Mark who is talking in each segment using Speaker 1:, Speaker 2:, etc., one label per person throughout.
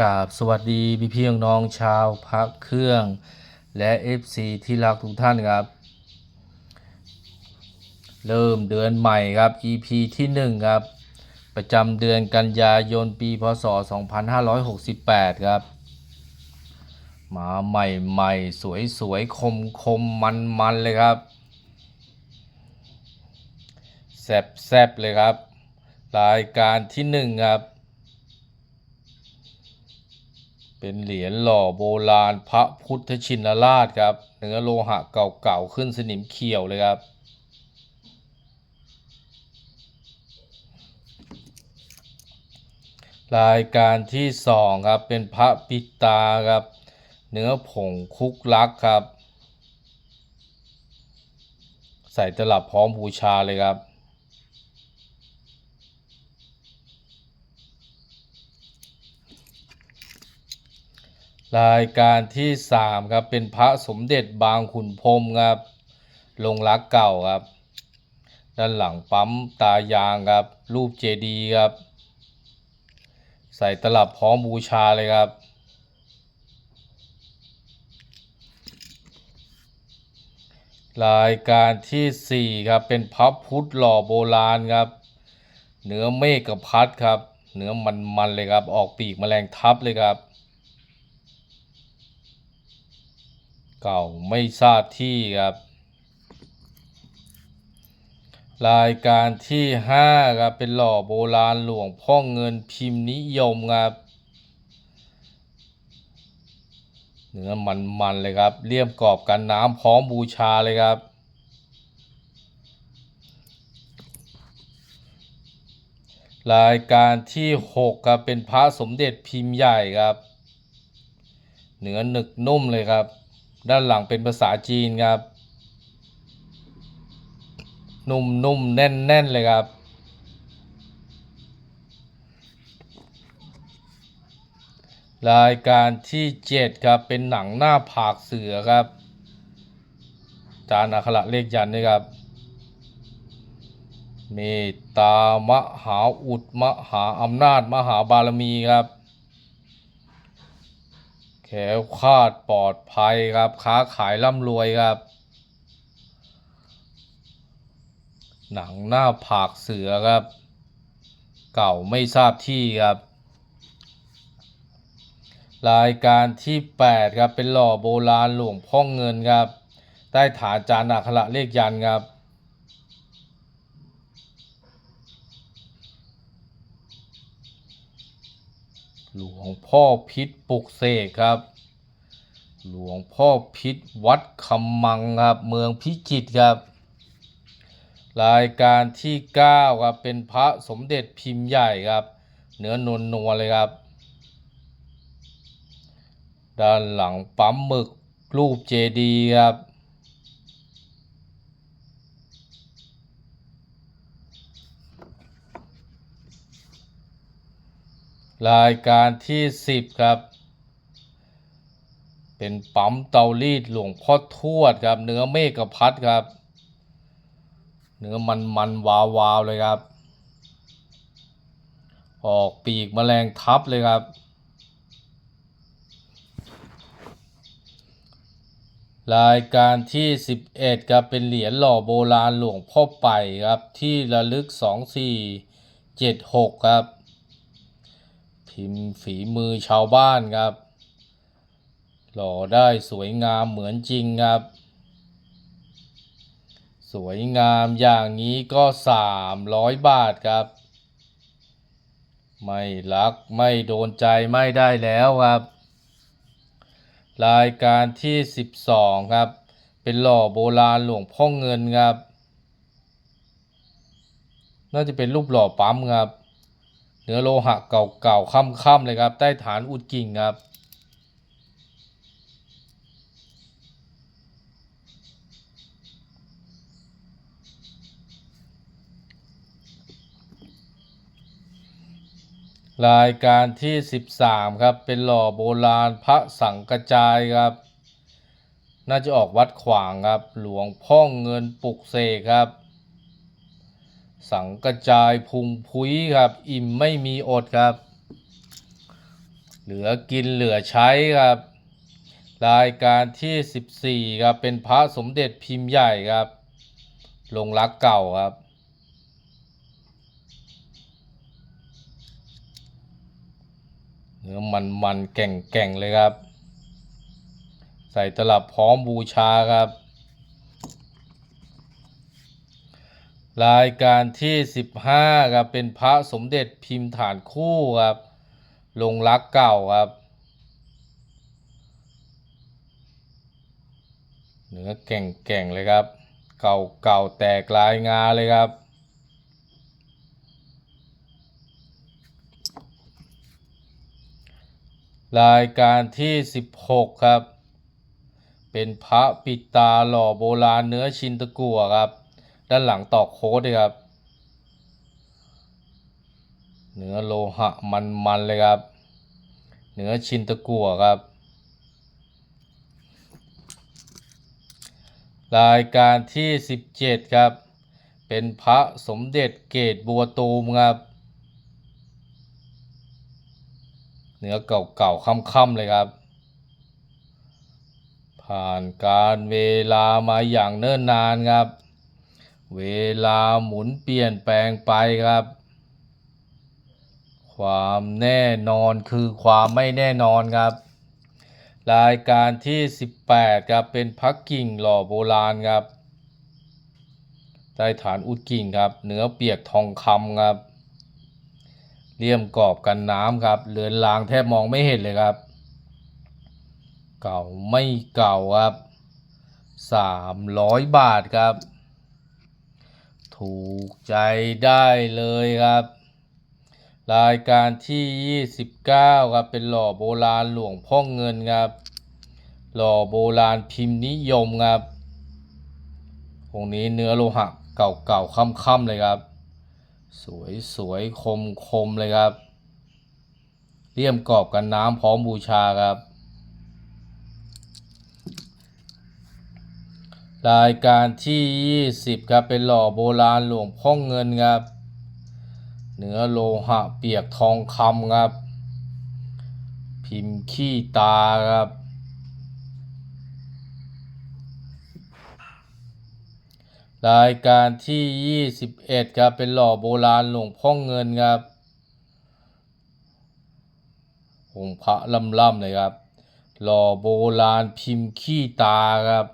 Speaker 1: กราบสวัสดีพี่พี่ๆน้องชาวพักเครื่อง และ FC ที่รักทุกท่านครับ เริ่มเดือนใหม่ครับ EP ที่ 1 ครับ ประจำเดือนกันยายนปีพศ 2568 ครับ มาใหม่ๆ สวยๆ คมคมมันมันๆ เลยครับแซบๆเลยครับ รายการที่ 1 ครับ เป็นเหรียญหล่อโบราณพระพุทธชินราชครับ เนื้อโลหะเก่าๆขึ้นสนิมเขียวเลยครับ รายการที่สองครับเป็นพระปิตาครับ เนื้อผงคุกลักครับ ใส่ตลับพร้อมบูชาเลยครับ รายการที่สามครับเป็นพระสมเด็จบางขุนพรมครับลงรักเก่าครับ ด้านหลังปั๊มตายางครับ รูปเจดีย์ครับ ใส่ตลับพร้อมบูชาเลยครับ รายการที่สี่ครับ เป็นพระพุทธหล่อโบราณครับ เนื้อเมฆกับพัดครับ เนื้อมันๆเลยครับ ออกปีกแมลงทับเลยครับ เก่าไม่ทราบที่ครับ รายการที่ห้าครับเป็นหล่อโบราณหลวงพ่อเงินพิมพ์นิยมครับเนื้อมันๆเลยครับเลี่ยมกรอบกันน้ำพร้อมบูชาเลยครับรายการที่หกครับเป็นพระสมเด็จพิมพ์ใหญ่ครับ เนื้อหนึกนุ่มเลยครับ ด้านหลังเป็นภาษาจีนครับ นุ่มๆแน่นๆเลยครับ รายการที่เจ็ดครับ เป็นหนังหน้าผากเสือครับ จานอักขระเลขยันต์ด้วยครับเมตตามหาอุดมหาอำนาจ มหาบารมีครับ แขวคาดปลอดภัยครับ ค้าขายร่ำรวยครับ หนังหน้าผากเสือครับ เก่าไม่ทราบที่ครับ รายการที่ 8 ครับ เป็นหล่อโบราณหลวงพ่อเงินครับ ใต้ฐานจานอักขระเลขยันครับ หลวงพ่อพิษปุกเสกครับ หลวงพ่อพิษวัดคำมังครับ เมืองพิจิตรครับ รายการที่ 9 ครับ เป็นพระสมเด็จพิมพ์ใหญ่ครับ เนื้อนวลนวลเลยครับ ด้านหลังปั๊มหมึกรูปเจดีย์ครับ รายการที่ 10 ครับ เป็นปั๊มเตารีดหลวงพ่อทวดครับ เนื้อเมฆพัดครับ เนื้อมันมันวาววาวๆเลยครับ ออกปีกแมลงทับเลยครับ รายการที่ 11ครับเป็นเหรียญหล่อโบราณหลวงพ่อไปครับ ที่ระลึก 2476 ครับ พิมพ์ฝีมือชาวบ้านครับ หล่อได้สวยงามเหมือนจริงครับ สวยงามอย่างนี้ก็300บาทครับ ไม่รักไม่โดนใจไม่ได้แล้วครับ รายการที่12ครับ เป็นหล่อโบราณหลวงพ่อเงินครับ น่าจะเป็นรูปหล่อปั๊มครับ เนื้อโลหะเก่าๆค่ำๆเลยครับ ใต้ฐานอุดกิ่งครับ รายการที่ 13 ครับ เป็นหล่อโบราณพระสังกระจายครับ น่าจะออกวัดขวางครับ หลวงพ่อเงินปลุกเสกครับ สังกระจายพุงพุ้ยครับ อิ่มไม่มีอดครับ เหลือกินเหลือใช้ครับ รายการที่ 14ครับเป็นพระสมเด็จพิมพ์ใหญ่ครับ ลงรักเก่าครับเนื้อมันมันๆแก่งแก่งๆเลยครับ ใส่ตลับพร้อมบูชาครับ รายการที่ 15ครับเป็นพระสมเด็จพิมพ์ฐานคู่ครับลงรักเก่าครับเนื้อแก่งๆเลยครับ เก่าเก่าๆแตกลายงาเลยครับ รายการที่ 16 ครับ เป็นพระปิดตาหล่อโบราณเนื้อชินตะกั่วครับ ด้านหลังตอกโค้ดด้วยครับ เนื้อโลหะมันๆเลยครับ เนื้อชินตะกั่วครับ รายการที่ 17 ครับ เป็นพระสมเด็จเกตบัวตูมครับ เนื้อเก่าๆค่ำๆเลยครับผ่านการเวลามาอย่างเนิ่นนานครับ เวลาหมุนเปลี่ยนแปลงไปครับ ความแน่นอนคือความไม่แน่นอนครับ รายการที่ 18ครับเป็นพักกิ่งหล่อโบราณครับใต้ฐานอุดกิ่งครับ เนื้อเปียกทองคำครับเลี่ยมกรอบกันน้ำครับเลือนลางแทบมองไม่เห็นเลยครับ เก่าไม่เก่าครับ 300 บาทครับ ถูกใจได้เลยครับ รายการที่ 29 ครับ เป็นหล่อโบราณหลวงพ่อเงินครับ หล่อโบราณพิมพ์นิยมครับองนี้เนื้อโลหะเก่าๆค่ำๆเลยครับ สวยสวยคมคมๆเลยครับ เลี่ยมกรอบกันน้ำพร้อมบูชาครับ รายการที่ 20 ครับ เป็นหล่อโบราณหลวงพ่อเงินครับ เนื้อโลหะเปียกทองคำครับ พิมพ์ขี้ตาครับ รายการที่ 21 ครับ เป็นหล่อโบราณหลวงพ่อเงินครับองค์พระล่ำๆเลยครับ หล่อโบราณพิมพ์ขี้ตาครับ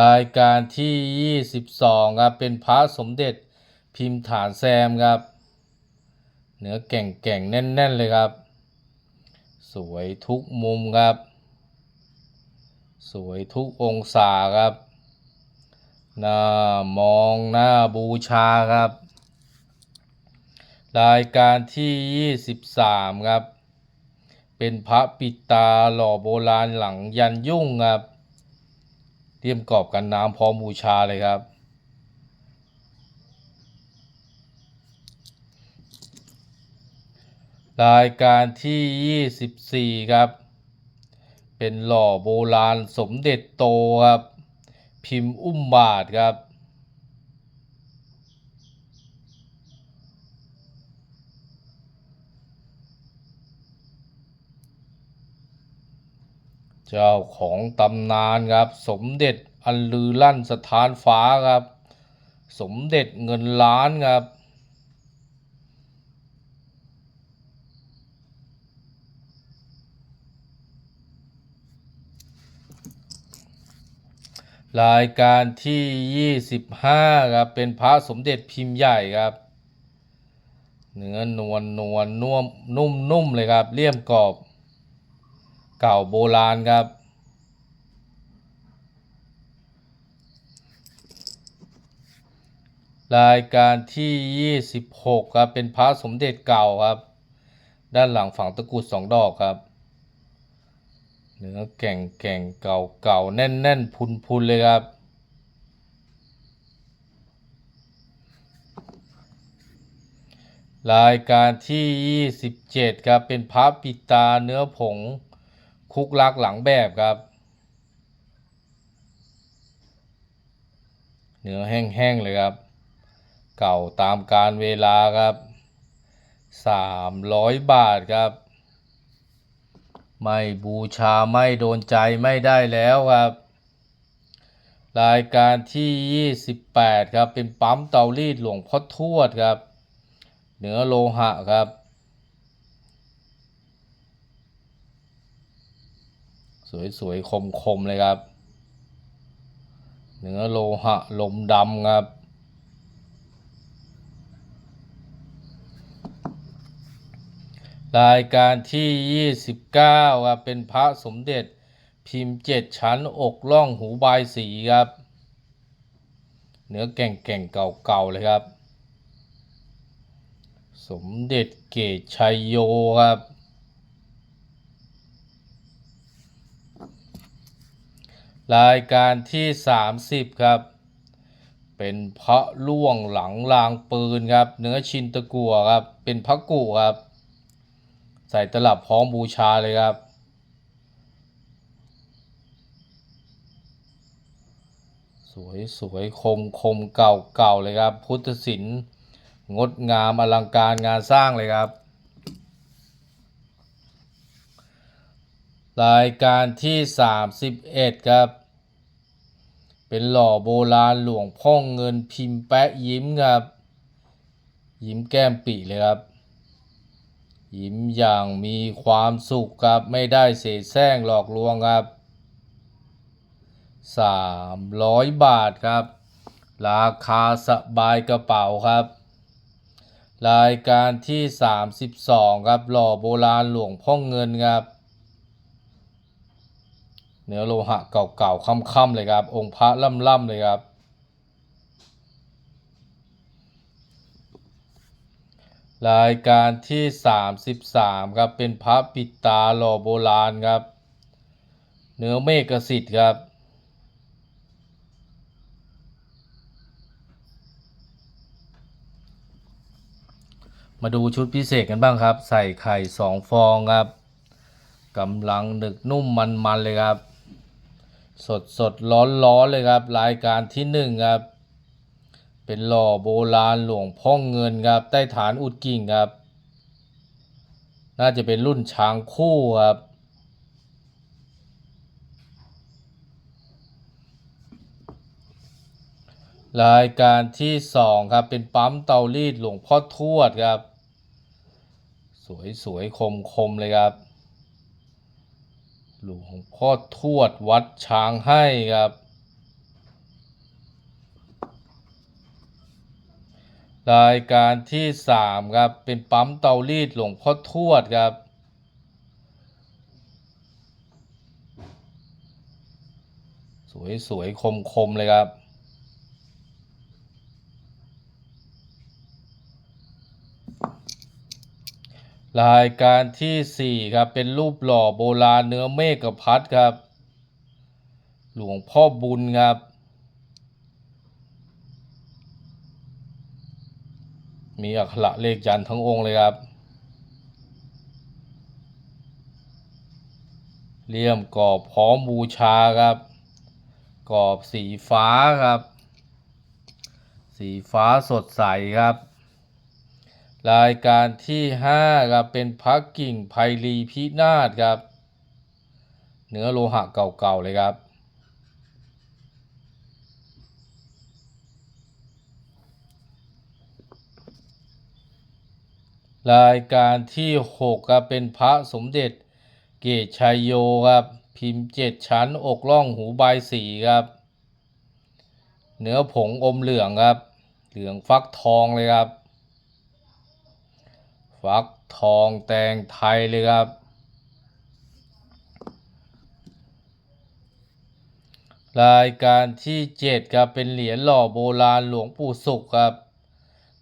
Speaker 1: รายการที่ 22ครับเป็นพระสมเด็จพิมพ์ฐานแซมครับ เนื้อแก่งๆ แน่น ๆ เลยครับ สวยทุกมุมครับ สวยทุกองศาครับน่ามองน่าบูชาครับ รายการที่ 23 ครับ เป็นพระปิดตาหล่อโบราณหลังยันยุ่งครับ เตรียมกรอบกันน้ำพร้อมบูชาเลยครับ รายการที่ 24 ครับ เป็นหล่อโบราณสมเด็จโตครับ พิมพ์อุ้มบาทครับ เจ้าของตำนานครับ สมเด็จอันลือลั่นสถานฟ้าครับ สมเด็จเงินล้านครับรายการที่ 25 ครับ เป็นพระสมเด็จพิมพ์ใหญ่ครับ เนื้อนวลนวลนุ่มนุ่มนุ่มเลยครับเลี่ยมกรอบ เก่าโบราณครับ รายการที่ 26 ครับ เป็นพระสมเด็จเก่าครับ ด้านหลังฝั่งตะกุดสองดอกครับ เนื้อแก่งแก่งเก่าเก่าแน่นแน่นพุนพุนเลยครับรายการที่ 27 ครับ เป็นพระปิตาเนื้อผง คุกลักหลังแบบครับ เนื้อแห้งๆเลยครับ เก่าตามการเวลาครับสามร้อยบาทครับ ไม่บูชาไม่โดนใจไม่ได้แล้วครับ รายการที่ 28 ครับ เป็นปั๊มเตารีดหลวงพ่อทวดครับ เนื้อโลหะครับ สวยๆ คมๆ เลยครับ เนื้อโลหะลมดำครับ รายการที่ 29ครับเป็นพระสมเด็จพิมพ์เจ็ดชั้นอกล่องหูบายสีครับ เนื้อแก่งๆ เก่าๆ เลยครับ สมเด็จเกตชัยโยครับ รายการที่ 30 ครับ เป็นพระล่วงหลังรางปืนครับ เนื้อชินตะกัวครับ เป็นพระกุครับ ใส่ตลับพร้อมบูชาเลยครับ สวยสวยคมคมเก่าเก่าเลยครับ พุทธศิลป์งดงามอลังการงานสร้างเลยครับ รายการที่ 31 ครับ เป็นหล่อโบราณหลวงพ่อเงินพิมพ์แปะยิ้มครับ ยิ้มแก้มปีเลยครับ ยิ้มอย่างมีความสุขครับ ไม่ได้เสแสร้งหลอกลวงครับ 300 บาทครับ ราคาสบายกระเป๋าครับ รายการที่ 32 ครับ หล่อโบราณหลวงพ่อเงินครับ เนื้อโลหะเก่าๆค่ำๆเลยครับ องค์พระล่ำๆเลยครับ รายการที่ 33 ครับ เป็นพระปิตาหล่อโบราณครับ เนื้อเมฆสิทธิ์ครับมาดูชุดพิเศษกันบ้างครับ ใส่ไข่สองฟองครับกำลังหนึกนุ่มมันๆเลยครับ สดสดร้อนร้อนเลยครับ รายการที่หนึ่งครับ เป็นหล่อโบราณหลวงพ่อเงินครับ ใต้ฐานอุดกิ่งครับ น่าจะเป็นรุ่นช้างคู่ครับ รายการที่สองครับ เป็นปั๊มเตารีดหลวงพ่อทวดครับ สวยสวยคมคมๆเลยครับ หลวงพ่อทวดวัดช้างให้ครับ รายการที่สามครับ เป็นปั๊มเตารีดหลวงพ่อทวดครับสวยๆคมๆเลยครับ รายการที่สี่ครับเป็นรูปหล่อโบราณเนื้อเมฆกับพัดครับ หลวงพ่อบุญครับ มีอักขระเลขยันทั้งองค์เลยครับเลี่ยมกรอบพร้อมบูชาครับ กรอบสีฟ้าครับ สีฟ้าสดใสครับ รายการที่ห้าครับเป็นพักกิ่งไพลีพินาศครับ เนื้อโลหะเก่าๆเลยครับ รายการที่หกครับเป็นพระสมเด็จเกตชัยโยครับ พิมพ์เจ็ดชั้นอกล่องหูใบสีครับ เนื้อผงอมเหลืองครับ เหลืองฟักทองเลยครับ ฟักทองแตงไทยเลยครับ รายการที่เจ็ดครับ เป็นเหรียญหล่อโบราณหลวงปู่สุขครับ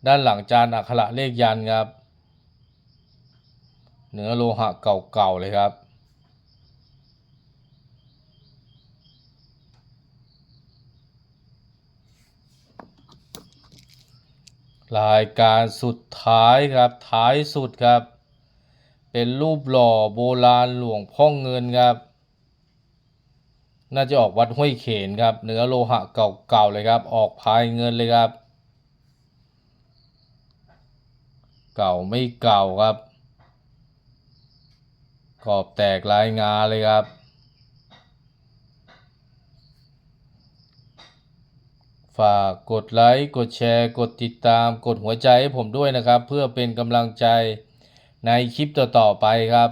Speaker 1: ด้านหลังจานอักขระเลขยันครับ เนื้อโลหะเก่าๆเลยครับ รายการสุดท้ายครับท้ายสุดครับ เป็นรูปหล่อโบราณหลวงพ่อเงินครับ น่าจะออกวัดห้วยเขนครับ เนื้อโลหะเก่าๆเลยครับ ออกพายเงินเลยครับ เก่าไม่เก่าครับขอบแตกลายงาเลยครับ ฝากกดไลค์ กดแชร์ กดติดตาม กดหัวใจให้ผมด้วยนะครับ เพื่อเป็นกำลังใจในคลิปต่อๆไปครับ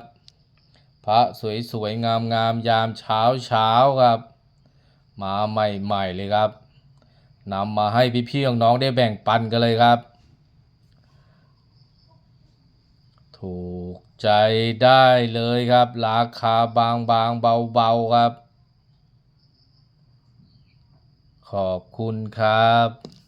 Speaker 1: พระสวยๆ งามๆ ยามเช้าเช้าครับ มาใหม่ๆเลยครับนำมาให้พี่ๆน้องๆได้แบ่งปันกันเลยครับ ถูกใจได้เลยครับ ราคาบางๆเบาๆครับ ขอบคุณครับ